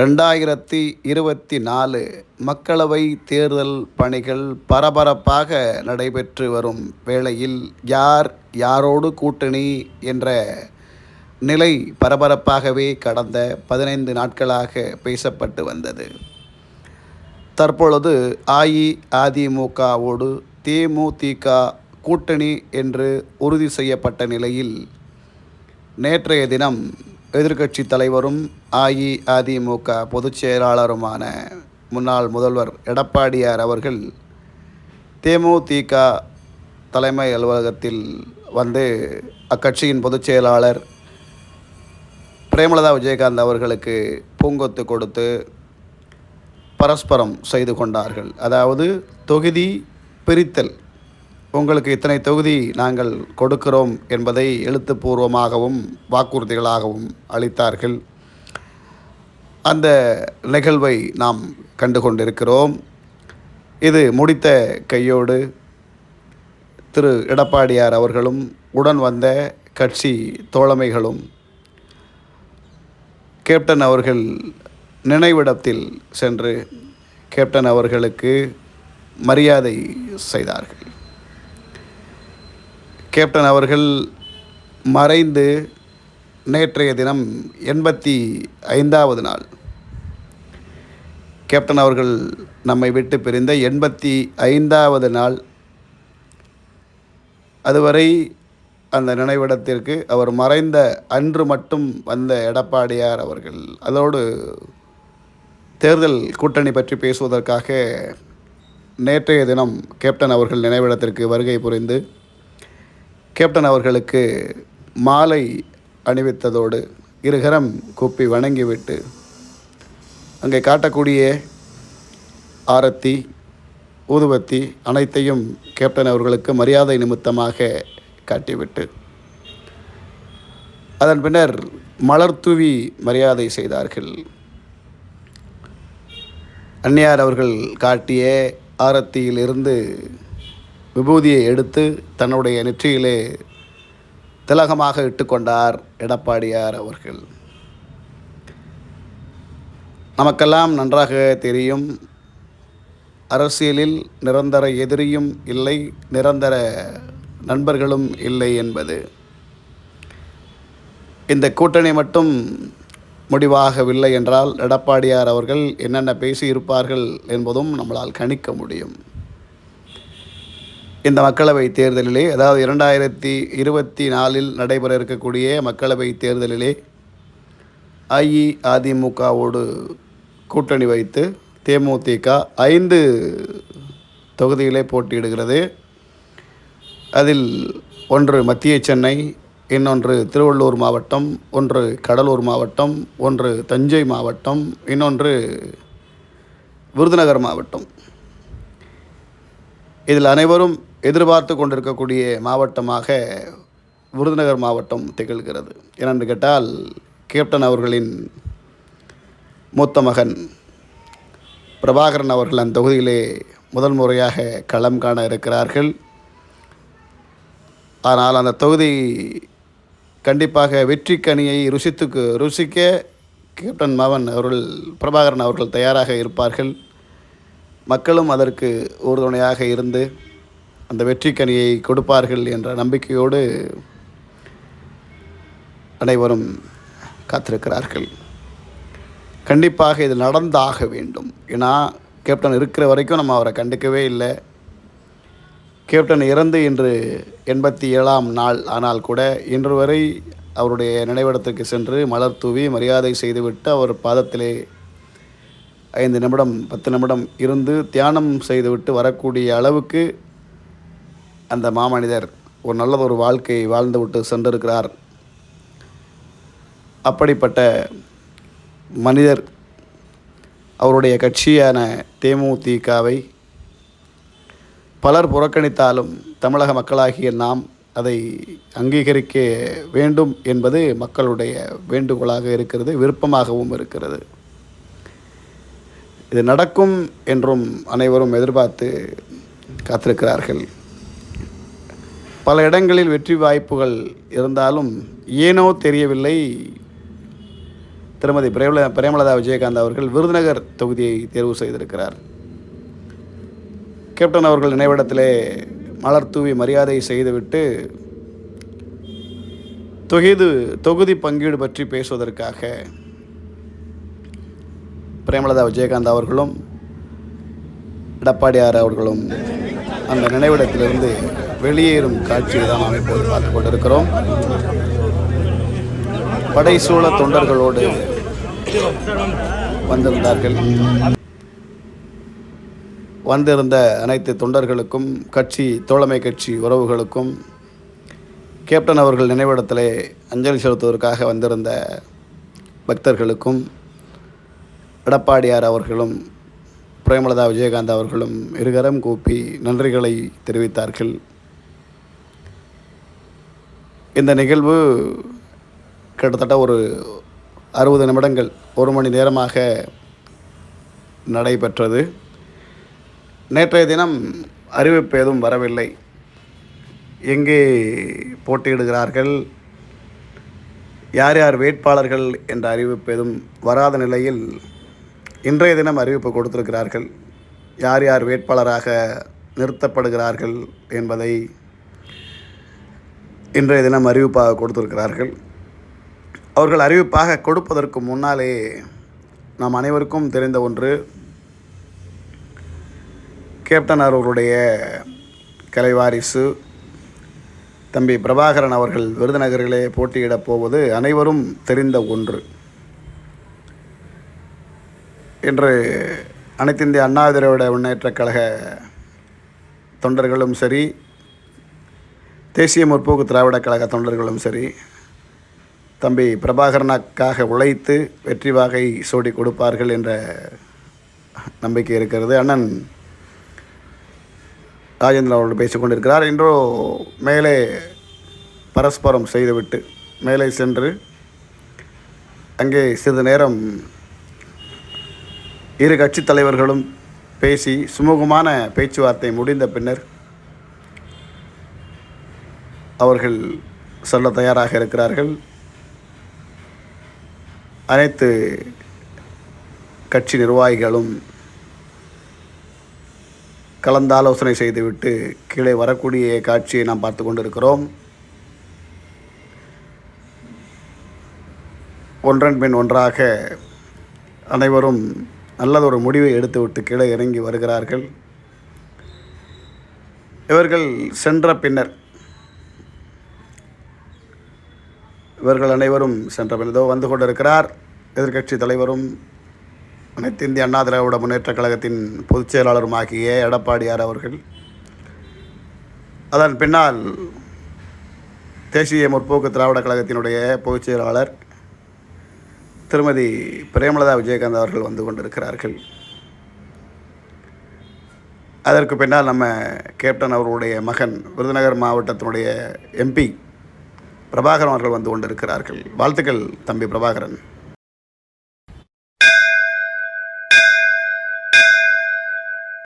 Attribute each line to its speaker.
Speaker 1: ரெண்டாயிரத்தி இருபத்தி நாலு மக்களவை தேர்தல் பணிகள் பரபரப்பாக நடைபெற்று வரும் வேளையில் யார் யாரோடு கூட்டணி என்ற நிலை பரபரப்பாகவே கடந்த பதினைந்து நாட்களாக பேசப்பட்டு வந்தது. தற்பொழுது அஇஅதிமுகவோடு தேமுதிக கூட்டணி என்று உறுதி செய்யப்பட்ட நிலையில் நேற்றைய தினம் எதிர்க்கட்சி தலைவரும் அஇஅதிமுக பொதுச் செயலாளருமான முன்னாள் முதல்வர் எடப்பாடியார் அவர்கள் தேமுதிக தலைமை அலுவலகத்தில் வந்து அக்கட்சியின் பொதுச் செயலாளர் பிரேமலதா விஜயகாந்த் அவர்களுக்கு பூங்கொத்து கொடுத்து பரஸ்பரம் செய்து கொண்டார்கள். அதாவது தொகுதி பிரித்தல் உங்களுக்கு இத்தனை தொகுதி நாங்கள் கொடுக்கிறோம் என்பதை எழுத்துப்பூர்வமாகவும் வாக்குறுதிகளாகவும் அளித்தார்கள். அந்த நிகழ்வை நாம் கண்டு கொண்டிருக்கிறோம் இது முடித்த கையோடு திரு எடப்பாடியார் அவர்களும் உடன் வந்த கட்சி தோழமைகளும் கேப்டன் அவர்கள் நினைவிடத்தில் சென்று கேப்டன் அவர்களுக்கு மரியாதை செய்தார்கள். கேப்டன் அவர்கள் மறைந்து நேற்றைய தினம் எண்பத்தி ஐந்தாவது நாள். கேப்டன் அவர்கள் நம்மை விட்டு பிரிந்த எண்பத்தி ஐந்தாவது நாள். அதுவரை அந்த நினைவிடத்திற்கு அவர் மறைந்த அன்று மட்டும் வந்த எடப்பாடியார் அவர்கள் அதோடு தேர்தல் கூட்டணி பற்றி பேசுவதற்காக நேற்றைய தினம் கேப்டன் அவர்கள் நினைவிடத்திற்கு வருகை புரிந்து கேப்டன் அவர்களுக்கு மாலை அணிவித்ததோடு இருகரம் கூப்பி வணங்கிவிட்டு அங்கே காட்டக்கூடிய ஆரத்தி ஊதுபத்தி அனைத்தையும் கேப்டன் அவர்களுக்கு மரியாதை நிமித்தமாக காட்டிவிட்டு. அதன் பின்னர் மலர் தூவி மரியாதை செய்தார்கள். அந்நியார் அவர்கள் காட்டிய ஆரத்தியிலிருந்து விபூதியை எடுத்து தன்னுடைய நெற்றியிலே திலகமாக இட்டுக்கொண்டார் எடப்பாடியார் அவர்கள். நமக்கெல்லாம் நன்றாக தெரியும் அரசியலில் நிரந்தர எதிரியும் இல்லை நிரந்தர நண்பர்களும் இல்லை என்பது. இந்த கூட்டணி மட்டும் முடிவாகவில்லை என்றால் எடப்பாடியார் அவர்கள் என்னென்ன பேசியிருப்பார்கள் என்பதும் நம்மளால் கணிக்க முடியும். இந்த மக்களவை தேர்தலிலே அதாவது இரண்டாயிரத்தி இருபத்தி நாலில் நடைபெற இருக்கக்கூடிய மக்களவை தேர்தலிலே அஇஅதிமுகவோடு கூட்டணி வைத்து தேமுதிக ஐந்து தொகுதியிலே போட்டியிடுகிறது. அதில் ஒன்று மத்திய சென்னை இன்னொன்று திருவள்ளூர் மாவட்டம் ஒன்று கடலூர் மாவட்டம் ஒன்று தஞ்சை மாவட்டம் இன்னொன்று விருதுநகர் மாவட்டம். இதில் அனைவரும் எதிர்பார்த்து கொண்டிருக்கக்கூடிய மாவட்டமாக விருதுநகர் மாவட்டம் திகழ்கிறது. ஏனென்று கேட்டால் கேப்டன் அவர்களின் மூத்த மகன் பிரபாகரன் அவர்கள் அந்த தொகுதியிலே முதல் முறையாக களம் காண இருக்கிறார்கள். ஆனால் அந்த தொகுதி கண்டிப்பாக வெற்றி கனியை ருசித்துக்கு ருசிக்க கேப்டன் மவன் அவர்கள் பிரபாகரன் அவர்கள் தயாராக இருப்பார்கள். மக்களும் அதற்கு உறுதுணையாக இருந்து அந்த வெற்றிக்கனியை கொடுப்பார்கள் என்ற நம்பிக்கையோடு அனைவரும் காத்திருக்கிறார்கள். கண்டிப்பாக இது நடந்தாக வேண்டும். ஏன்னா கேப்டன் இருக்கிற வரைக்கும் நம்ம அவரை கண்டுக்கவே இல்லை. கேப்டன் இறந்து இன்று எண்பத்தி ஏழாம் நாள் ஆனால் கூட இன்று வரை அவருடைய நினைவிடத்துக்கு சென்று மலர் தூவி மரியாதை செய்துவிட்டு அவர் பாதத்திலே ஐந்து நிமிடம் பத்து நிமிடம் இருந்து தியானம் செய்துவிட்டு வரக்கூடிய அளவுக்கு அந்த மாமனிதர் ஒரு நல்லதொரு வாழ்க்கையை வாழ்ந்துவிட்டு சென்றிருக்கிறார். அப்படிப்பட்ட மனிதர் அவருடைய கட்சியான தேமுதிகவை பலர் புறக்கணித்தாலும் தமிழக மக்களாகிய நாம் அதை அங்கீகரிக்க வேண்டும் என்பது மக்களுடைய வேண்டுகோளாக இருக்கிறது விருப்பமாகவும் இருக்கிறது. இது நடக்கும் என்றும் அனைவரும் எதிர்பார்த்து காத்திருக்கிறார்கள். பல இடங்களில் வெற்றி வாய்ப்புகள் இருந்தாலும் ஏனோ தெரியவில்லை. திருமதி பிரேமல பிரேமலதா விஜயகாந்த் அவர்கள் விருதுநகர் தொகுதியை தேர்வு செய்திருக்கிறார். கேப்டன் அவர்கள் நினைவிடத்திலே மலர் தூவி மரியாதை செய்துவிட்டு தொகுதி தொகுதி பங்கீடு பற்றி பேசுவதற்காக பிரேமலதா விஜயகாந்த் அவர்களும் எடப்பாடியார் அவர்களும் அந்த நினைவிடத்திலிருந்து வெளியேறும் காட்சியை தான் நாம் இப்போது பார்த்து கொண்டிருக்கிறோம். படைசூழ தொண்டர்களோடு வந்திருந்தார்கள். வந்திருந்த அனைத்து தொண்டர்களுக்கும் கட்சி தோழமை கட்சி உறவுகளுக்கும் கேப்டன் அவர்கள் நினைவிடத்திலே அஞ்சலி செலுத்துவதற்காக வந்திருந்த பக்தர்களுக்கும் எடப்பாடியார் அவர்களும் பிரேமலதா விஜயகாந்த் அவர்களும் இருகரம் கூப்பி நன்றிகளை தெரிவித்தார்கள். இந்த நிகழ்வு கிட்டத்தட்ட ஒரு அறுபது நிமிடங்கள் ஒரு மணி நேரமாக நடைபெற்றது. நேற்றைய தினம் அறிவிப்பு எதுவும் வரவில்லை. எங்கே போட்டியிடுகிறார்கள்? யார் யார் வேட்பாளர்கள் என்ற அறிவிப்பு எதுவும் வராத நிலையில் இன்றைய தினம் அறிவிப்பு கொடுத்திருக்கிறார்கள். யார் யார் வேட்பாளராக நிறுத்தப்படுகிறார்கள் என்பதை இன்றைய தினம் அறிவிப்பாக கொடுத்திருக்கிறார்கள். அவர்கள் அறிவிப்பாக கொடுப்பதற்கு முன்னாலே நாம் அனைவருக்கும் தெரிந்த ஒன்று கேப்டன் அவர்களுடைய கலைவாரிசு தம்பி பிரபாகரன் அவர்கள் விருதுநகரிலே போட்டியிடப் போவது அனைவரும் தெரிந்த ஒன்று. இன்று அனைத்து இந்திய அண்ணா திராவிட முன்னேற்றக் கழக தொண்டர்களும் சரி தேசிய முற்போக்கு திராவிட கழக தொண்டர்களும் சரி தம்பி பிரபாகரனுக்காக உழைத்து வெற்றி வாகை சோடி கொடுப்பார்கள் என்ற நம்பிக்கை இருக்கிறது. அண்ணன் ராஜேந்திரன் அவர்கள் பேசிக்கொண்டிருக்கிறார் இன்றோ மேலே பரஸ்பரம் செய்துவிட்டு மேலே சென்று அங்கே சிறிது நேரம் இரு கட்சித் தலைவர்களும் பேசி சுமூகமான பேச்சுவார்த்தை முடிந்த பின்னர் அவர்கள் சொல்ல தயாராக இருக்கிறார்கள். அனைத்து கட்சி நிர்வாகிகளும் கலந்தாலோசனை செய்துவிட்டு கீழே வரக்கூடிய காட்சியை நாம் பார்த்து கொண்டிருக்கிறோம். ஒன்றன் பின் ஒன்றாக அனைவரும் நல்லதொரு முடிவை எடுத்துவிட்டு கீழே இறங்கி வருகிறார்கள். இவர்கள் சென்ற பின்னர் இவர்கள் அனைவரும் சென்ற பின்னர் இதோ வந்து கொண்டிருக்கிறார் எதிர்க்கட்சி தலைவரும் அனைத்து இந்திய அண்ணா திராவிட முன்னேற்றக் கழகத்தின் பொதுச் செயலாளருமாகிய எடப்பாடியார் அவர்கள். அதன் பின்னால் தேசிய முற்போக்கு திராவிட கழகத்தினுடைய பொதுச் செயலாளர் திருமதி பிரேமலதா விஜயகாந்த் அவர்கள் வந்து கொண்டிருக்கிறார்கள். அதற்கு பின்னால் நம்ம கேப்டன் அவர்களுடைய மகன் விருதுநகர் மாவட்டத்தினுடைய எம்பி பிரபாகரன் அவர்கள் வந்து கொண்டிருக்கிறார்கள். வாழ்த்துக்கள் தம்பி பிரபாகரன்.